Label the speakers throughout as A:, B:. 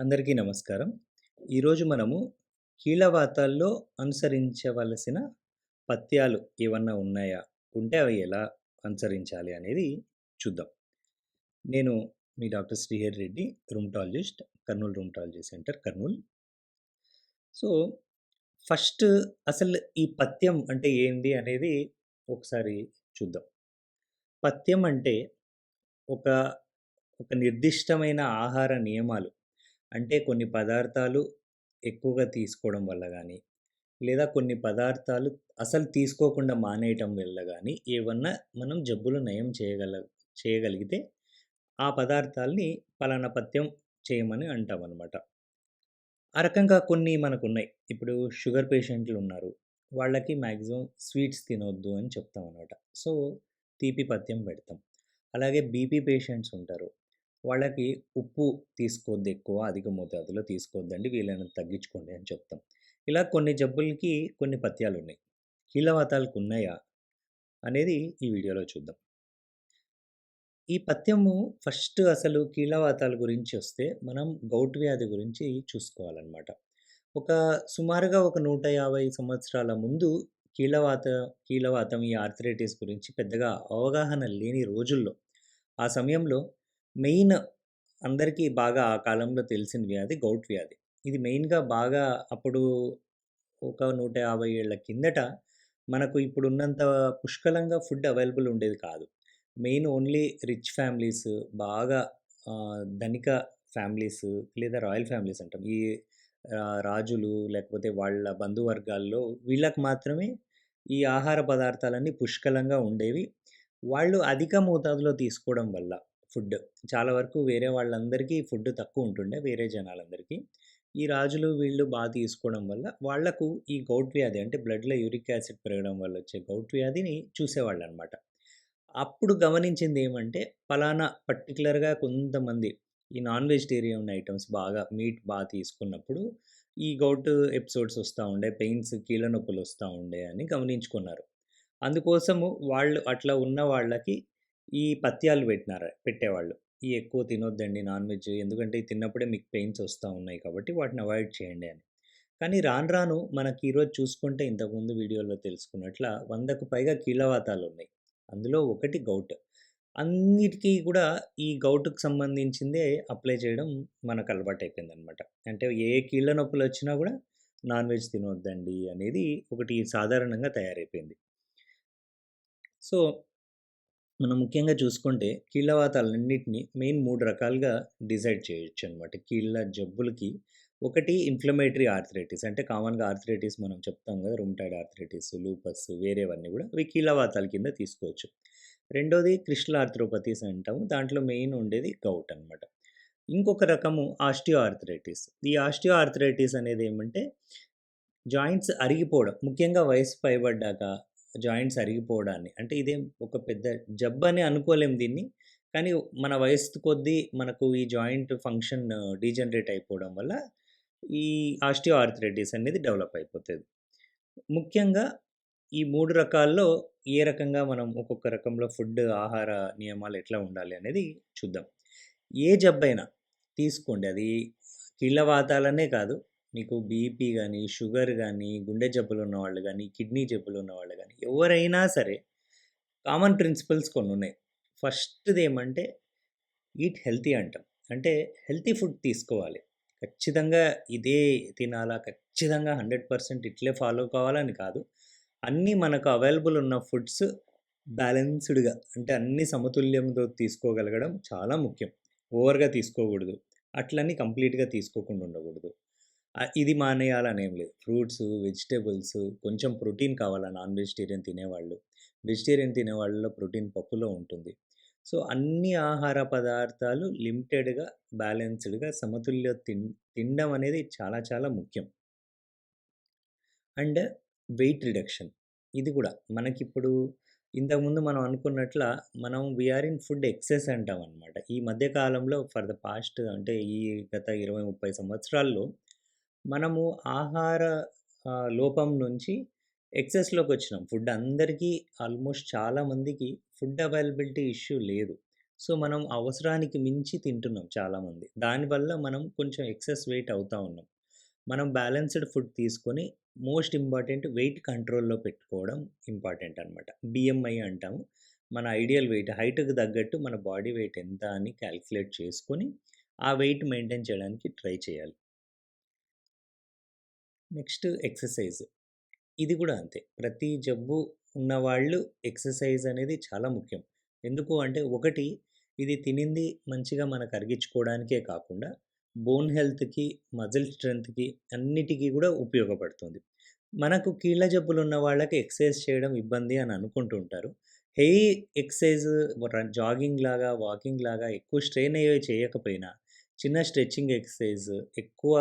A: అందరికీ నమస్కారం. ఈరోజు మనము కీళ్ళవాతాల్లో అనుసరించవలసిన పథ్యాలు ఏమన్నా ఉన్నాయా? ఉంటే అవి ఎలా అనుసరించాలి అనేది చూద్దాం. నేను మీ doctor Srihari Reddy rheumatologist, Kurnool rheumatology centre, Kurnool. So, first అసలు ఈ పథ్యం అంటే ఏంటి అనేది ఒకసారి చూద్దాం. పథ్యం అంటే ఒక, ఒక నిర్దిష్టమైన ఆహార నియమాలు. అంటే కొన్ని పదార్థాలు ఎక్కువగా తీసుకోవడం వల్ల కానీ లేదా కొన్ని పదార్థాలు అసలు తీసుకోకుండా మానేయటం వల్ల కానీ ఏమన్నా మనం జబ్బులు నయం చేయగల చేయగలిగితే, ఆ పదార్థాల్ని పలానా పథ్యం చేయమని అంటామనమాట. ఆ రకంగా కొన్ని మనకున్నాయి. ఇప్పుడు షుగర్ పేషెంట్లు ఉన్నారు వాళ్ళకి మ్యాక్సిమం స్వీట్స్ తినొద్దు అని చెప్తాం అనమాట సో, తీపి పథ్యం పెడతాం. అలాగే బీపీ పేషెంట్స్ ఉంటారు. వాళ్ళకి ఉప్పు తీసుకోవద్దెక్కువ, అధిక మోతాదులో తీసుకోవద్దండి. వీలైనంత తగ్గించుకోండి అని చెప్తాం. ఇలా కొన్ని జబ్బులకి కొన్ని పథ్యాలున్నాయి. కీళ్ళవాతాలకున్నాయా? అనేది ఈ వీడియోలో చూద్దాం. ఈ పథ్యము ఫస్ట్ అసలు కీలవాతాల గురించి వస్తే, మనం గౌట్ వ్యాధి గురించి చూసుకోవాలన్నమాట ఒక సుమారుగా ఒక 150 సంవత్సరాల ముందు కీలవాత కీలవాతం ఈ ఆర్థరైటిస్ గురించి పెద్దగా అవగాహన లేని రోజుల్లో, ఆ సమయంలో మెయిన్ అందరికీ బాగా ఆ కాలంలో తెలిసిన వ్యాధి గౌట్ వ్యాధి. ఇది మెయిన్‌గా బాగా అప్పుడు ఒక 150 ఏళ్ళ కిందట మనకు ఇప్పుడున్నంత పుష్కలంగా ఫుడ్ అవైలబుల్ ఉండేది కాదు. మెయిన్ ఓన్లీ రిచ్ ఫ్యామిలీస్ బాగా ఆహ్, ధనిక ఫ్యామిలీస్ లేదా రాయల్ ఫ్యామిలీస్ అంటాం. ఈ ఆహ్, రాజులు లేకపోతే వాళ్ళ బంధువర్గాల్లో వీళ్ళకి మాత్రమే ఈ ఆహార పదార్థాలన్నీ పుష్కలంగా ఉండేవి. వాళ్ళు అధిక మోతాదులో తీసుకోవడం వల్ల ఫుడ్ చాలా వరకు వేరే వాళ్ళందరికీ ఫుడ్ తక్కువ ఉంటుండే వేరే జనాలందరికీ. ఈ రాజులు వీళ్ళు బాగా తీసుకోవడం వల్ల వాళ్ళకు ఈ గౌట్ వ్యాధి అంటే బ్లడ్‌లో యూరిక్ యాసిడ్ పెరగడం వల్ల వచ్చే గౌట్ వ్యాధిని చూసేవాళ్ళు అనమాట అప్పుడు గమనించింది ఏమంటే ఫలానా పర్టిక్యులర్‌గా కొంతమంది ఈ నాన్ వెజిటేరియన్ ఐటమ్స్ బాగా మీట్ బాగా తీసుకున్నప్పుడు ఈ గౌట్ ఎపిసోడ్స్ వస్తూ ఉండే, పెయిన్స్, కీళ్ళ నొప్పులొస్తా ఉండే అని గమనించుకున్నారు. అందుకోసము వాళ్ళు అట్లా ఉన్న వాళ్ళకి ఈ పథ్యాలు పెట్టినారు పెట్టేవాళ్ళు. ఈ ఎక్కువ తినొద్దండి నాన్ వెజ్ ఎందుకంటే తిన్నప్పుడే మీకు పెయిన్స్ వస్తూ ఉన్నాయి కాబట్టి వాటిని అవాయిడ్ చేయండి అని. కానీ రాను రాను మనకి ఈరోజు చూసుకుంటే ఇంతకుముందు వీడియోలో తెలుసుకున్నట్ల వందకు పైగా కీళ్ళవాతాలున్నాయి. అందులో ఒకటి గౌట్. అన్నిటికీ కూడా ఈ గౌట్కు సంబంధించిందే అప్లై చేయడం మనకు అలవాటయిపోయిందనమాట. అంటే ఏ కీళ్ళ నొప్పులు వచ్చినా కూడా నాన్ వెజ్ తినొద్దండి అనేది ఒకటి సాధారణంగా తయారైపోయింది. సో, మనం ముఖ్యంగా చూసుకుంటే కీళ్ళవాతాలన్నిటిని మెయిన్ మూడు రకాలుగా డిసైడ్ చేయొచ్చనమాట. కీళ్ళ జబ్బులకి ఒకటి ఇన్‌ఫ్లమేటరీ ఆర్థరైటిస్ అంటే కామన్‌గా ఆర్థరైటిస్ మనం చెప్తాం కదా! రూమ్టైడ్ ఆర్థరైటిస్, లూపస్ వేరేవన్నీ కూడా అవి కీళ్ళవాతాల కింద తీసుకోవచ్చు. రెండోది క్రిస్టల్ ఆర్థరోపతీస్ అంటాము. దాంట్లో మెయిన్ ఉండేది గౌట్ అనమాట. ఇంకొక రకము ఆస్టియో ఆర్థరైటిస్. ఈ ఆస్టియో ఆర్థరైటిస్ అనేదేమంటే జాయింట్స్ అరిగిపోవడం. ముఖ్యంగా వయసు పైబడ్డాక జాయింట్స్ అరిగిపోవడాన్ని అంటే ఇదేం ఒక పెద్ద జబ్బు అని అనుకోలేం దీన్ని. కానీ మన వయసు కొద్దీ మనకు ఈ జాయింట్ ఫంక్షన్ డీజనరేట్ అయిపోవడం వల్ల ఈ ఆస్టియో ఆర్థరైటిస్ అనేది డెవలప్ అయిపోతుంది ముఖ్యంగా ఈ మూడు రకాల్లో ఏ రకంగా మనం ఒక్కొక్క రకంలో ఫుడ్ ఆహార నియమాలు ఎట్లా ఉండాలి అనేది చూద్దాం. ఏ జబ్బైనా తీసుకోండి. అది కీళ్ళవాతాలనే కాదు. నీకు బీపీ కానీ షుగర్ కానీ గుండె జబ్బులు వాళ్ళు కానీ కిడ్నీ జబ్బులు వాళ్ళు కానీ ఎవరైనా సరే కామన్ ప్రిన్సిపల్స్ కొన్ని ఉన్నాయి ఫస్ట్ది ఏమంటే ఈట్ హెల్తీ అంటాం. అంటే హెల్తీ ఫుడ్ తీసుకోవాలి. ఖచ్చితంగా ఇదే తినాలా, ఖచ్చితంగా 100% ఇట్లే ఫాలో కావాలని కాదు. అన్నీ మనకు అవైలబుల్ ఉన్న ఫుడ్స్ బ్యాలెన్స్‌డ్‌గా అంటే అన్ని సమతుల్యంతో తీసుకోగలగడం చాలా ముఖ్యం. ఓవర్‌గా తీసుకోకూడదు. అట్లని కంప్లీట్‌గా తీసుకోకుండా ఉండకూడదు. ఇది ఇది మానేయాలనేం లేదు. ఫ్రూట్స్, వెజిటేబుల్స్ కొంచెం ప్రోటీన్ కావాలా నాన్ వెజిటేరియన్ తినేవాళ్ళు. వెజిటేరియన్ తినేవాళ్ళలో ప్రోటీన్ పప్పులో ఉంటుంది. సో, అన్ని ఆహార పదార్థాలు లిమిటెడ్‌గా, బ్యాలెన్స్‌డ్‌గా సమతుల్య తిన్ తినడం అనేది చాలా చాలా ముఖ్యం. And weight reduction. ఇది కూడా మనకిప్పుడు ఇంతకుముందు మనం అనుకున్నట్ల మనం we are in food excess అంటాం అనమాట ఈ మధ్యకాలంలో ఫర్ ద పాస్ట్ అంటే ఈ గత 20, 30 సంవత్సరాల్లో మనము ఆహార లోపం నుంచి ఎక్సెస్లోకి వచ్చినాం ఫుడ్ అందరికీ ఆల్మోస్ట్ చాలామందికి ఫుడ్ అవైలబిలిటీ ఇష్యూ లేదు. సో, మనం అవసరానికి మించి తింటున్నాం చాలామంది. దానివల్ల మనం కొంచెం ఎక్సెస్ వెయిట్ అవుతా ఉన్నాం. మనం బ్యాలెన్స్‌డ్ ఫుడ్ తీసుకొని మోస్ట్ ఇంపార్టెంట్ వెయిట్ కంట్రోల్‌లో పెట్టుకోవడం ఇంపార్టెంట్ అనమాట. బిఎంఐ అంటాము. మన ఐడియల్ వెయిట్ హైట్‌కి తగ్గట్టు మన బాడీ వెయిట్ ఎంత అని క్యాలిక్యులేట్ చేసుకొని, ఆ వెయిట్ మెయింటైన్ చేయడానికి ట్రై చేయాలి. Next exercise. ఇది కూడా అంతే. ప్రతి జబ్బు ఉన్నవాళ్ళు ఎక్సర్సైజ్ అనేది చాలా ముఖ్యం. ఎందుకు అంటే ఒకటి ఇది తినింది మంచిగా మనకు అరిగించుకోవడానికే కాకుండా బోన్ హెల్త్‌కి, మజిల్ స్ట్రెంత్కి అన్నిటికీ కూడా ఉపయోగపడుతుంది. మనకు కీళ్ళ జబ్బులు ఉన్న వాళ్ళకి ఎక్సర్సైజ్ చేయడం ఇబ్బంది అని అనుకుంటూ ఉంటారు. హెవీ ఎక్సర్సైజ్ జాగింగ్ లాగా, వాకింగ్ లాగా ఎక్కువ స్ట్రెయిన్ అయ్యేవి చేయకపోయినా చిన్న స్ట్రెచ్చింగ్ ఎక్సర్సైజ్ ఎక్కువ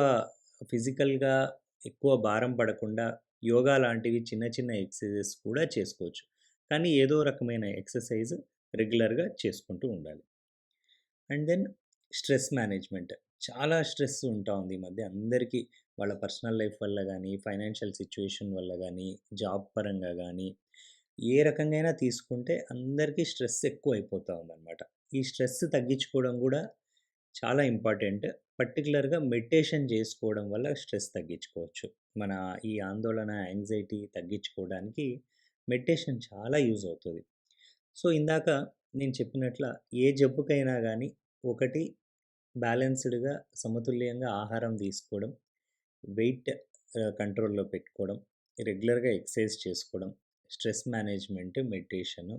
A: ఫిజికల్‌గా ఎక్కువ భారం పడకుండా యోగా లాంటివి చిన్న చిన్న ఎక్సర్సైజెస్ కూడా చేసుకోవచ్చు. కానీ ఏదో రకమైన ఎక్సర్సైజ్ రెగ్యులర్‌గా చేసుకుంటూ ఉండాలి. And then stress management. చాలా స్ట్రెస్ ఉంటా ఉంది ఈ మధ్య అందరికీ. వాళ్ళ పర్సనల్ లైఫ్ వల్ల కానీ ఫైనాన్షియల్ సిచ్యువేషన్ వల్ల కానీ జాబ్ పరంగా కానీ ఏ రకంగా అయినా తీసుకుంటే అందరికీ స్ట్రెస్ ఎక్కువైపోతూ ఉందన్నమాట ఈ స్ట్రెస్ తగ్గించుకోవడం కూడా చాలా ఇంపార్టెంట్. పర్టిక్యులర్‌గా మెడిటేషన్ చేసుకోవడం వల్ల స్ట్రెస్ తగ్గించుకోవచ్చు. మన ఈ ఆందోళన, యాంగ్జైటీ తగ్గించుకోవడానికి మెడిటేషన్ చాలా యూజ్ అవుతుంది సో, ఇందాక నేను చెప్పినట్ల ఏ జబ్బుకైనా కానీ ఒకటి బ్యాలెన్స్‌డ్‌గా సమతుల్యంగా ఆహారం తీసుకోవడం, వెయిట్ కంట్రోల్‌లో పెట్టుకోవడం, రెగ్యులర్‌గా ఎక్సర్సైజ్ చేసుకోవడం, స్ట్రెస్ మేనేజ్‌మెంట్, మెడిటేషన్,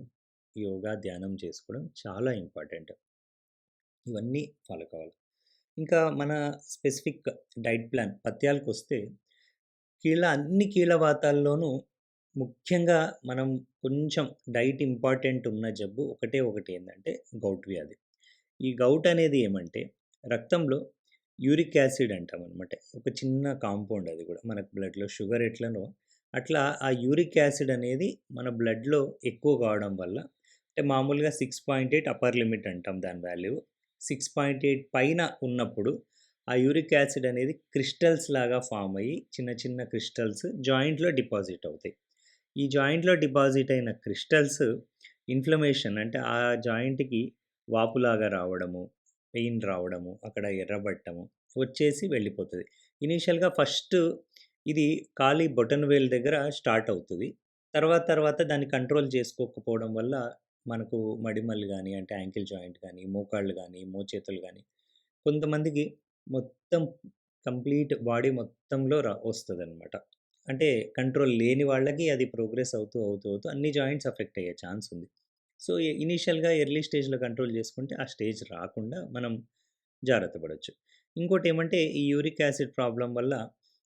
A: యోగా, ధ్యానం చేసుకోవడం చాలా ఇంపార్టెంట్. ఇవన్నీ ఫాలో కావాలి. ఇంకా మన స్పెసిఫిక్ డైట్ ప్లాన్ పథ్యాలకొస్తే కీళ్ళ అన్ని కీళ్ళ వాతాల్లోనూ ముఖ్యంగా మనం కొంచెం డైట్ ఇంపార్టెంట్ ఉన్న జబ్బు ఒకటే ఒకటి ఏంటంటే గౌట్ వ్యాధి. ఈ గౌట్ అనేది ఏమంటే రక్తంలో యూరిక్ యాసిడ్ అంటామనమాట. ఒక చిన్న కాంపౌండ్ అది కూడా. మనకు బ్లడ్‌లో షుగర్ ఎట్లనో అట్లా ఆ యూరిక్ యాసిడ్ అనేది మన బ్లడ్‌లో ఎక్కువ కావడం వల్ల అంటే మామూలుగా 6.8 అప్పర్ లిమిట్ అంటాం దాని వాల్యూ. 6.8 పైన ఉన్నప్పుడు ఆ యూరిక్ యాసిడ్ అనేది క్రిస్టల్స్ లాగా ఫామ్ అయ్యి చిన్న చిన్న క్రిస్టల్స్ జాయింట్‌లో డిపాజిట్ అవుతాయి. ఈ జాయింట్‌లో డిపాజిట్ అయిన క్రిస్టల్స్ ఇన్‌ఫ్లమేషన్ అంటే ఆ జాయింట్‌కి వాపులాగా రావడము, పెయిన్ రావడము, అక్కడ ఎర్రబట్టము వచ్చేసి వెళ్ళిపోతుంది ఇనీషియల్‌గా ఫస్ట్ ఇది ఖాళీ బొటన్ వేల్ దగ్గర స్టార్ట్ అవుతుంది తర్వాత తర్వాత దాన్ని కంట్రోల్ చేసుకోకపోవడం వల్ల మనకు మడిమల్లు కానీ అంటే యాంకిల్ జాయింట్ కానీ మోకాళ్ళు కానీ మోచేతులు కానీ కొంతమందికి మొత్తం కంప్లీట్ బాడీ మొత్తంలో రా వస్తుంది అనమాట అంటే కంట్రోల్ లేని వాళ్ళకి అది ప్రోగ్రెస్ అవుతూ, అవుతూ, అవుతూ అన్ని జాయింట్స్ ఎఫెక్ట్ అయ్యే ఛాన్స్ ఉంది. సో, ఇనీషియల్‌గా ఎర్లీ స్టేజ్‌లో కంట్రోల్ చేసుకుంటే ఆ స్టేజ్ రాకుండా మనం జాగ్రత్త పడవచ్చు ఇంకోటి ఏమంటే ఈ యూరిక్ యాసిడ్ ప్రాబ్లం వల్ల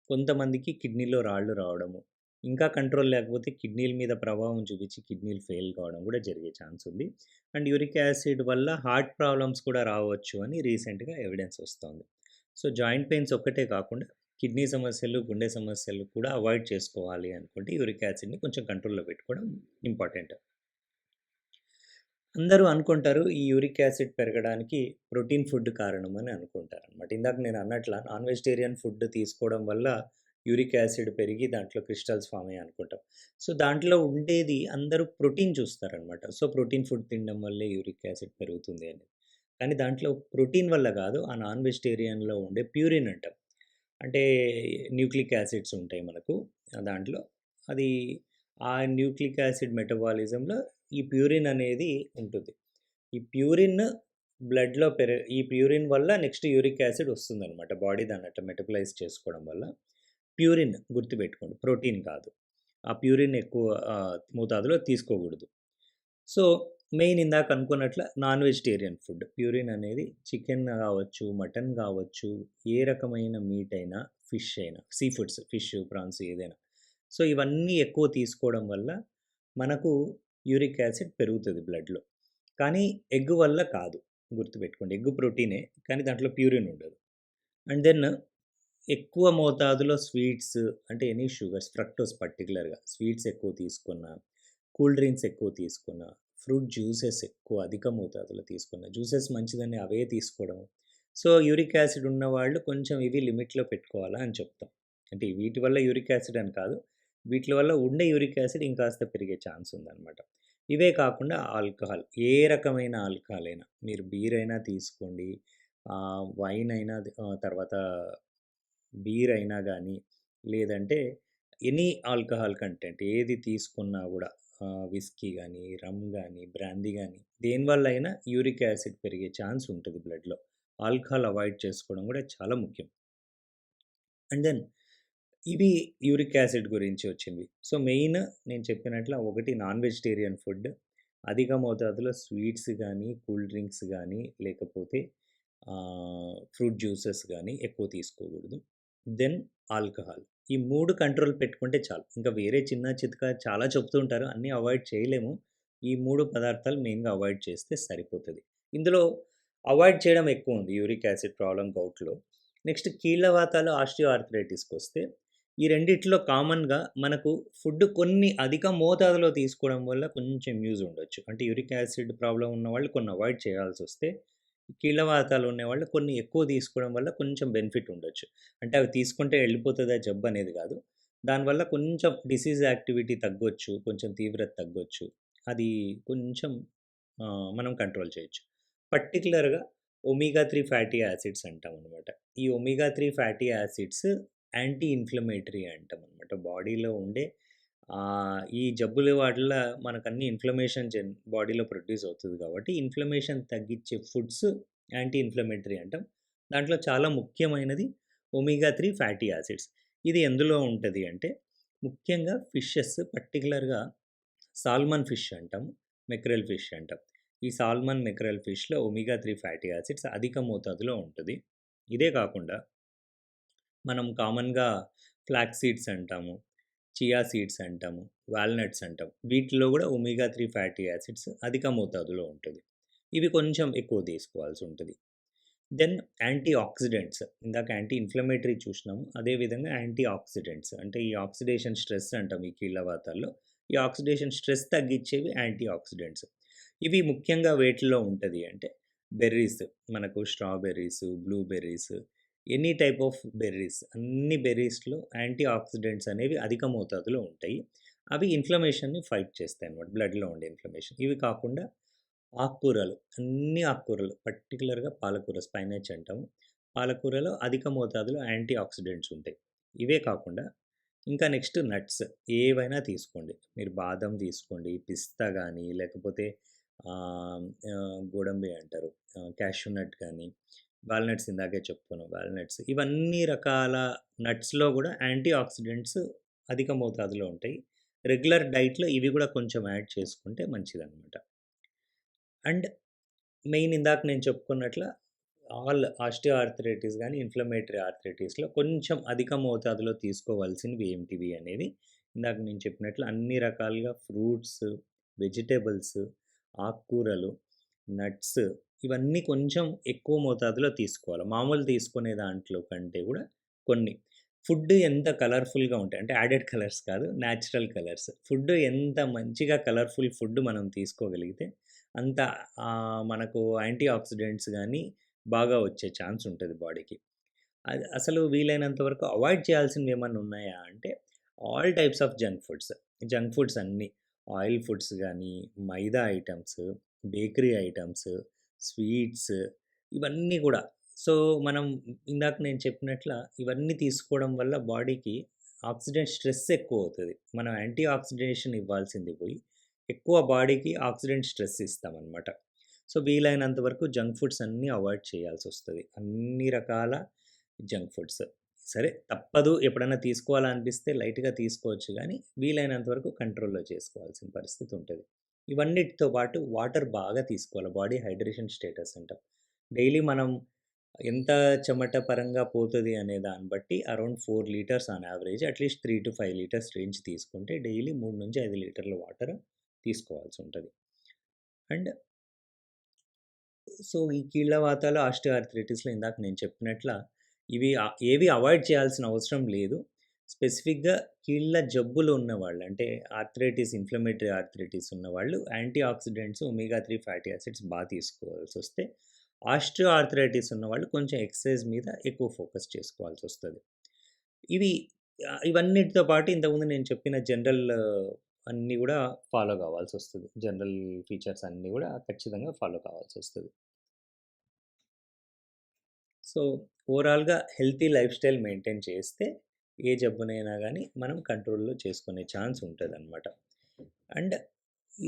A: కొంతమందికి కిడ్నీలో రాళ్ళు రావడము, ఇంకా కంట్రోల్ లేకపోతే కిడ్నీల మీద ప్రభావం చూపించి కిడ్నీలు ఫెయిల్ కావడం కూడా జరిగే ఛాన్స్ ఉంది. అండ్ యూరిక్ యాసిడ్ వల్ల హార్ట్ ప్రాబ్లమ్స్ కూడా రావచ్చు అని రీసెంట్‌గా ఎవిడెన్స్ వస్తుంది సో, జాయింట్ పెయిన్స్ ఒక్కటే కాకుండా కిడ్నీ సమస్యలు, గుండె సమస్యలు కూడా అవాయిడ్ చేసుకోవాలి అనుకుంటే యూరిక్ యాసిడ్‌ని కొంచెం కంట్రోల్‌లో పెట్టుకోవడం ఇంపార్టెంట్. అందరూ అనుకుంటారు ఈ యూరిక్ యాసిడ్ పెరగడానికి ప్రోటీన్ ఫుడ్ కారణం అని అనుకుంటారు అనమాట ఇందాక నేను అన్నట్ల నాన్ వెజిటేరియన్ ఫుడ్ తీసుకోవడం వల్ల యూరిక్ యాసిడ్ పెరిగి దాంట్లో క్రిస్టల్స్ ఫామ్ అయ్యాయి అనుకుంటాం. సో, దాంట్లో ఉండేది అందరూ ప్రోటీన్ చూస్తారనమాట. సో, ప్రోటీన్ ఫుడ్ తినడం వల్లే యూరిక్ యాసిడ్ పెరుగుతుంది అనేది కానీ దాంట్లో ప్రోటీన్ వల్ల కాదు ఆ నాన్ వెజిటేరియన్‌లో ఉండే ప్యూరిన్ అంటాం. అంటే న్యూక్లిక్ యాసిడ్స్ ఉంటాయి మనకు దాంట్లో. అది ఆ న్యూక్లిక్ యాసిడ్ మెటబాలిజంలో ఈ ప్యూరిన్ అనేది ఉంటుంది. ఈ ప్యూరిన్ బ్లడ్‌లో పెర ఈ ప్యూరిన్ వల్ల నెక్స్ట్ యూరిక్ యాసిడ్ వస్తుందనమాట. బాడీ దాన్ని అట్లా మెటబలైజ్ చేసుకోవడం వల్ల. ప్యూరిన్ గుర్తుపెట్టుకోండి. ప్రోటీన్ కాదు. ఆ ప్యూరిన్ ఎక్కువ మోతాదులో తీసుకోకూడదు. సో, మెయిన్ ఇందాక అనుకున్నట్లు నాన్ వెజిటేరియన్ ఫుడ్. ప్యూరిన్ అనేది చికెన్ కావచ్చు, మటన్ కావచ్చు, ఏ రకమైన మీట్ అయినా, ఫిష్ అయినా, సీ ఫుడ్స్ ఫిష్, ప్రాన్స్ ఏదైనా. సో, ఇవన్నీ ఎక్కువ తీసుకోవడం వల్ల మనకు యూరిక్ యాసిడ్ పెరుగుతుంది బ్లడ్‌లో. కానీ ఎగ్ వల్ల కాదు. గుర్తుపెట్టుకోండి. ఎగ్ ప్రోటీనే కానీ దాంట్లో ప్యూరిన్ ఉండదు. అండ్ దెన్ ఎక్కువ మోతాదులో స్వీట్స్ అంటే ఎనీ షుగర్స్, ఫ్రక్టోస్ పర్టికులర్గా స్వీట్స్ ఎక్కువ తీసుకున్నా, కూల్ డ్రింక్స్ ఎక్కువ తీసుకున్నా, ఫ్రూట్ జ్యూసెస్ ఎక్కువ అధిక మోతాదులో తీసుకున్నా, జ్యూసెస్ మంచిదని అవే తీసుకోవడం. సో, యూరిక్ యాసిడ్ ఉన్నవాళ్ళు కొంచెం ఇవి లిమిట్‌లో పెట్టుకోవాలా అని చెప్తాం. అంటే వీటి వల్ల యూరిక్ యాసిడ్ అని కాదు. వీటి వల్ల ఉండే యూరిక్ యాసిడ్ ఇంకాస్త పెరిగే ఛాన్స్ ఉందన్నమాట ఇవే కాకుండా ఆల్కహాల్ ఏ రకమైన ఆల్కహాల్ అయినా మీరు బీర్ అయినా తీసుకోండి వైన్ అయినా తర్వాత బీర్ అయినా కానీ లేదంటే ఎనీ ఆల్కహాల్ కంటెంట్ ఏది తీసుకున్నా కూడా విస్కీ కానీ రమ్ కానీ బ్రాందీ దేనివల్ల అయినా యూరిక్ యాసిడ్ పెరిగే ఛాన్స్ ఉంటుంది బ్లడ్‌లో. ఆల్కహాల్ అవాయిడ్ చేసుకోవడం కూడా చాలా ముఖ్యం. అండ్ దెన్ ఇవి యూరిక్ యాసిడ్ గురించి వచ్చింది. సో, మెయిన్ నేను చెప్పినట్ల ఒకటి నాన్ వెజిటేరియన్ ఫుడ్, అధిక మోతాదులో స్వీట్స్ కానీ కూల్ డ్రింక్స్ కానీ లేకపోతే ఫ్రూట్ జ్యూసెస్ కానీ ఎక్కువ తీసుకోకూడదు. Then alcohol. ఈ మూడు కంట్రోల్ పెట్టుకుంటే చాలు. ఇంకా వేరే చిన్న చితక చాలా చెప్తూ ఉంటారు. అన్నీ అవాయిడ్ చేయలేము. ఈ మూడు పదార్థాలు మెయిన్‌గా అవాయిడ్ చేస్తే సరిపోతుంది ఇందులో అవాయిడ్ చేయడం ఎక్కువ ఉంది యూరిక్ యాసిడ్ ప్రాబ్లమ్ గౌట్‌లో. నెక్స్ట్ కీళ్ళవాతాలు, ఆస్టియో ఆర్థరైటిస్‌కొస్తే ఈ రెండిట్లో కామన్‌గా మనకు ఫుడ్ కొన్ని అధిక మోతాదులో తీసుకోవడం వల్ల కొంచెం యూజ్ ఉండొచ్చు. అంటే యూరిక్ యాసిడ్ ప్రాబ్లమ్ ఉన్నవాళ్ళు కొన్ని అవాయిడ్ చేయాల్సి వస్తే కీళ్ళవాతాలు ఉన్నవాళ్ళు కొన్ని ఎక్కువ తీసుకోవడం వల్ల కొంచెం బెనిఫిట్ ఉండొచ్చు. అంటే అవి తీసుకుంటే వెళ్ళిపోతుందా జబ్బు అనేది కాదు దానివల్ల కొంచెం డిసీజ్ యాక్టివిటీ తగ్గొచ్చు. కొంచెం తీవ్రత తగ్గొచ్చు. అది కొంచెం మనం కంట్రోల్ చేయొచ్చు. పర్టిక్యులర్‌గా ఒమేగా త్రీ ఫ్యాటీ యాసిడ్స్ అంటామనమాట. ఈ omega three fatty acids anti inflammatory అంటాం అనమాట బాడీలో ఉండే ఈ జబ్బుల వల్ల మనకన్నీ ఇన్‌ఫ్లమేషన్ జన్ బాడీలో ప్రొడ్యూస్ అవుతుంది కాబట్టి, ఇన్‌ఫ్లమేషన్ తగ్గించే ఫుడ్స్ యాంటీ ఇన్‌ఫ్లమేటరీ అంటాం. దాంట్లో చాలా ముఖ్యమైనది ఒమేగా త్రీ ఫ్యాటీ యాసిడ్స్. ఇది ఎందులో ఉంటుంది అంటే, ముఖ్యంగా ఫిషెస్ పర్టిక్యులర్‌గా సాల్మన్ ఫిష్ అంటాం. మెక్రల్ ఫిష్ అంటాం. ఈ సాల్మన్, మెక్రెల్ ఫిష్‌లో ఒమేగా త్రీ ఫ్యాటీ యాసిడ్స్ అధిక మోతాదులో ఉంటుంది ఇదే కాకుండా మనం కామన్‌గా ఫ్లాక్ సీడ్స్ అంటాము. చియా సీడ్స్ అంటాము. వాల్‌నట్స్ అంటాం. వీటిలో కూడా ఒమేగా త్రీ ఫ్యాటీ యాసిడ్స్ అధిక మోతాదులో ఉంటుంది ఇవి కొంచెం ఎక్కువ తీసుకోవాల్సి ఉంటుంది దెన్ యాంటీ ఆక్సిడెంట్స్ ఇందాక యాంటీ ఇన్‌ఫ్లమేటరీ చూసినాము. అదే విధంగా యాంటీ ఆక్సిడెంట్స్ అంటే ఈ ఆక్సిడేషన్ స్ట్రెస్ అంటాం ఈ కీళ్ళవాతాల్లో. ఈ ఆక్సిడేషన్ స్ట్రెస్ తగ్గించేవి యాంటీ ఆక్సిడెంట్స్. ఇవి ముఖ్యంగా వేటిలో ఉంటుంది అంటే బెర్రీస్ మనకు strawberries, blueberries any type of berries అన్ని బెర్రీస్‌లో యాంటీ ఆక్సిడెంట్స్ అనేవి అధిక మోతాదులో ఉంటాయి. అవి ఇన్‌ఫ్లమేషన్‌ని ఫైట్ చేస్తాయి అనమాట బ్లడ్‌లో ఉండే ఇన్‌ఫ్లమేషన్. ఇవి కాకుండా ఆకుకూరలు, అన్ని ఆకుకూరలు పర్టిక్యులర్‌గా పాలకూర స్పైనచ్ అంటాము. పాలకూరలో అధిక మోతాదులో యాంటీ ఆక్సిడెంట్స్ ఉంటాయి. ఇవే కాకుండా ఇంకా నెక్స్ట్ నట్స్ ఏవైనా తీసుకోండి. మీరు బాదం తీసుకోండి, పిస్తా కానీ లేకపోతే గోడంబి అంటారు. క్యాష్యూ నట్ కానీ వాల్‌నట్స్ ఇందాకే చెప్పుకున్నాం వాల్‌నట్స్. ఇవన్నీ రకాల నట్స్‌లో కూడా యాంటీ ఆక్సిడెంట్స్ అధిక మోతాదులో ఉంటాయి. రెగ్యులర్ డైట్‌లో ఇవి కూడా కొంచెం యాడ్ చేసుకుంటే మంచిదనమాట. అండ్ మెయిన్ ఇందాక నేను చెప్పుకున్నట్ల ఆల్ ఆస్టియో ఆర్థరైటిస్ కానీ ఇన్‌ఫ్లమేటరీ ఆర్థరైటిస్‌లో కొంచెం అధిక మోతాదులో తీసుకోవాల్సినవి ఏంటివి అనేది ఇందాక నేను చెప్పినట్లు అన్ని రకాలుగా ఫ్రూట్స్, వెజిటేబుల్స్ ఆకుకూరలు, నట్స్ ఇవన్నీ కొంచెం ఎక్కువ మోతాదులో తీసుకోవాలి. మామూలు తీసుకునే దాంట్లో కంటే కూడా కొన్ని. ఫుడ్ ఎంత కలర్‌ఫుల్‌గా ఉంటాయి అంటే యాడెడ్ కలర్స్ కాదు. Natural colours. ఫుడ్ ఎంత మంచిగా కలర్‌ఫుల్ ఫుడ్ మనం తీసుకోగలిగితే అంత మనకు యాంటీ ఆక్సిడెంట్స్ కానీ బాగా వచ్చే ఛాన్స్ ఉంటుంది బాడీకి. అది అసలు వీలైనంత వరకు అవాయిడ్ ఏమైనా ఉన్నాయా అంటే all types of junk foods. Junk foods అన్నీ. ఆయిల్ ఫుడ్స్ కానీ మైదా ఐటమ్స్ బేకరీ ఐటమ్స్ స్వీట్స్ ఇవన్నీ కూడా. సో, మనం ఇందాక నేను చెప్పినట్ల ఇవన్నీ తీసుకోవడం వల్ల బాడీకి ఆక్సిడెంట్ స్ట్రెస్ ఎక్కువ అవుతుంది. మనం యాంటీ ఆక్సిడేషన్ ఇవ్వాల్సింది పోయి, ఎక్కువ బాడీకి ఆక్సిడెంట్ స్ట్రెస్ ఇస్తామన్నమాట. సో, వీలైనంత వరకు జంక్ ఫుడ్స్ అన్నీ అవాయిడ్ చేయాల్సి వస్తుంది. అన్ని రకాల జంక్ ఫుడ్స్. సరే తప్పదు. ఎప్పుడన్నా తీసుకోవాలనిపిస్తే లైట్‌గా తీసుకోవచ్చు కానీ వీలైనంత వరకు కంట్రోల్‌లో చేసుకోవాల్సిన పరిస్థితి ఉంటుంది. ఇవన్నిటితో పాటు వాటర్ బాగా తీసుకోవాలి. బాడీ హైడ్రేషన్ స్టేటస్ అంటాం. డైలీ మనం ఎంత చెమట పరంగా పోతుంది అనే దాన్ని బట్టి around four litres on average at least 3-5 litres range తీసుకుంటే డైలీ 3-5 లీటర్ల వాటర్ తీసుకోవాల్సి ఉంటుంది అండ్ సో, ఈ కీళ్ళవాతాలు, ఆస్టియో ఆర్థరైటిస్‌లో ఇందాక నేను చెప్పినట్ల ఇవి ఏవి అవాయిడ్ చేయాల్సిన అవసరం లేదు. స్పెసిఫిక్‌గా కీళ్ళ జబ్బులు ఉన్నవాళ్ళు అంటే ఆర్థరైటిస్, ఇన్‌ఫ్లమేటరీ ఆర్థరైటిస్ ఉన్నవాళ్ళు anti oxidants, omega three fatty acids తీసుకోవాల్సి వస్తే ఆస్ట్రియో ఆర్థరైటిస్ ఉన్నవాళ్ళు కొంచెం ఎక్సర్సైజ్ మీద ఎక్కువ ఫోకస్ చేసుకోవాల్సి వస్తుంది. ఇవి ఇవన్నిటితో పాటు ఇంతకుముందు నేను చెప్పిన జనరల్ అన్నీ కూడా ఫాలో కావాల్సి వస్తుంది. జనరల్ ఫీచర్స్ అన్నీ కూడా ఖచ్చితంగా ఫాలో కావాల్సి వస్తుంది. సో, ఓవరాల్‌గా హెల్తీ లైఫ్ స్టైల్ మెయింటైన్ చేస్తే ఏ జబ్బునైనా కానీ మనం కంట్రోల్‌లో చేసుకునే ఛాన్స్ ఉంటుంది అనమాట అండ్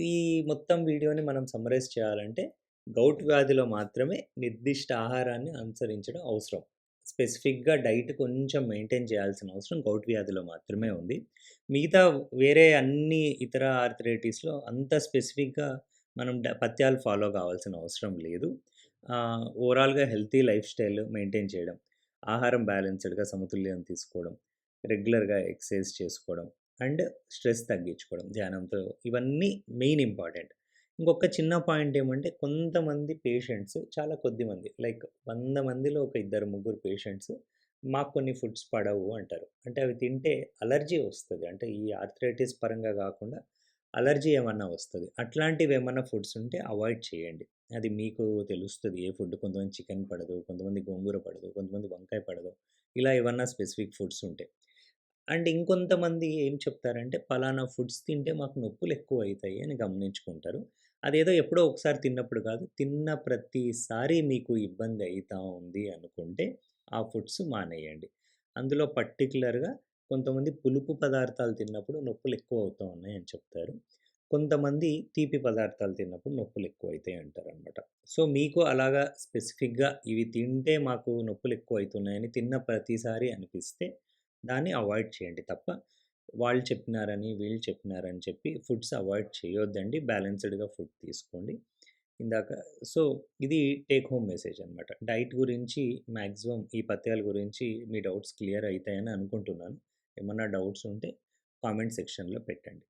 A: ఈ మొత్తం వీడియోని మనం సమ్మరైజ్ చేయాలంటే గౌట్ వ్యాధిలో మాత్రమే నిర్దిష్ట ఆహారాన్ని అనుసరించడం అవసరం. స్పెసిఫిక్‌గా డైట్ కొంచెం మెయింటైన్ చేయాల్సిన అవసరం గౌట్ వ్యాధిలో మాత్రమే ఉంది. మిగతా వేరే అన్ని ఇతర ఆర్థరైటిస్‌లో అంత స్పెసిఫిక్‌గా మనం డ పథ్యాలు ఫాలో కావాల్సిన అవసరం లేదు. ఓవరాల్‌గా హెల్తీ లైఫ్ స్టైల్ మెయింటైన్ చేయడం, ఆహారం బ్యాలెన్స్‌డ్‌గా సమతుల్యం తీసుకోవడం, రెగ్యులర్‌గా ఎక్సర్సైజ్ చేసుకోవడం అండ్ స్ట్రెస్ తగ్గించుకోవడం ధ్యానంతో ఇవన్నీ మెయిన్ ఇంపార్టెంట్. ఇంకొక చిన్న పాయింట్ ఏమంటే కొంతమంది పేషెంట్స్ చాలా కొద్ది మంది లైక్ వంద మందిలో ఒక ఇద్దరు, ముగ్గురు పేషెంట్స్ మాకు కొన్ని ఫుడ్స్ పడవు అంటారు. అంటే అవి తింటే అలర్జీ వస్తుంది అంటే ఈ ఆర్థరైటిస్ పరంగా కాకుండా అలర్జీ ఏమన్నా అట్లాంటివి ఏమైనా ఫుడ్స్ ఉంటే అవాయిడ్ చేయండి. అది మీకు తెలుస్తుంది ఏ ఫుడ్ కొంతమంది చికెన్ పడదు, కొంతమంది గోంగూర పడదు, కొంతమంది వంకాయ పడదు. ఇలా ఏమన్నా స్పెసిఫిక్ ఫుడ్స్ ఉంటాయి అండ్ ఇంకొంతమంది ఏం చెప్తారంటే పలానా ఫుడ్స్ తింటే మాకు నొప్పులు ఎక్కువ అవుతాయి అని గమనించుకుంటారు. అదేదో ఎప్పుడో ఒకసారి తిన్నప్పుడు కాదు. తిన్న ప్రతిసారి మీకు ఇబ్బంది అవుతా ఉంది అనుకుంటే ఆ ఫుడ్స్ మానేయండి. అందులో పర్టికులర్గా కొంతమంది పులుపు పదార్థాలు తిన్నప్పుడు నొప్పులు ఎక్కువ అవుతా ఉన్నాయని చెప్తారు. కొంతమంది తీపి పదార్థాలు తిన్నప్పుడు నొప్పులు ఎక్కువ అవుతాయి అంటారు అంటారనమాట. సో, మీకు అలాగా స్పెసిఫిక్‌గా ఇవి తింటే మాకు నొప్పులు ఎక్కువ అవుతున్నాయని తిన్న ప్రతిసారి అనిపిస్తే దాన్ని అవాయిడ్ చేయండి తప్ప వాళ్ళు చెప్పినారని, వీళ్ళు చెప్పినారని చెప్పి ఫుడ్స్ అవాయిడ్ చేయొద్దండి. బ్యాలెన్స్‌డ్‌గా ఫుడ్ తీసుకోండి. ఇందాక సో, ఇది టేక్ హోమ్ మెసేజ్ అనమాట. డైట్ గురించి మ్యాక్సిమం ఈ పథ్యాల గురించి మీ డౌట్స్ క్లియర్ అవుతాయని అనుకుంటున్నాను. ఏమన్నా డౌట్స్ ఉంటే కామెంట్ సెక్షన్‌లో పెట్టండి.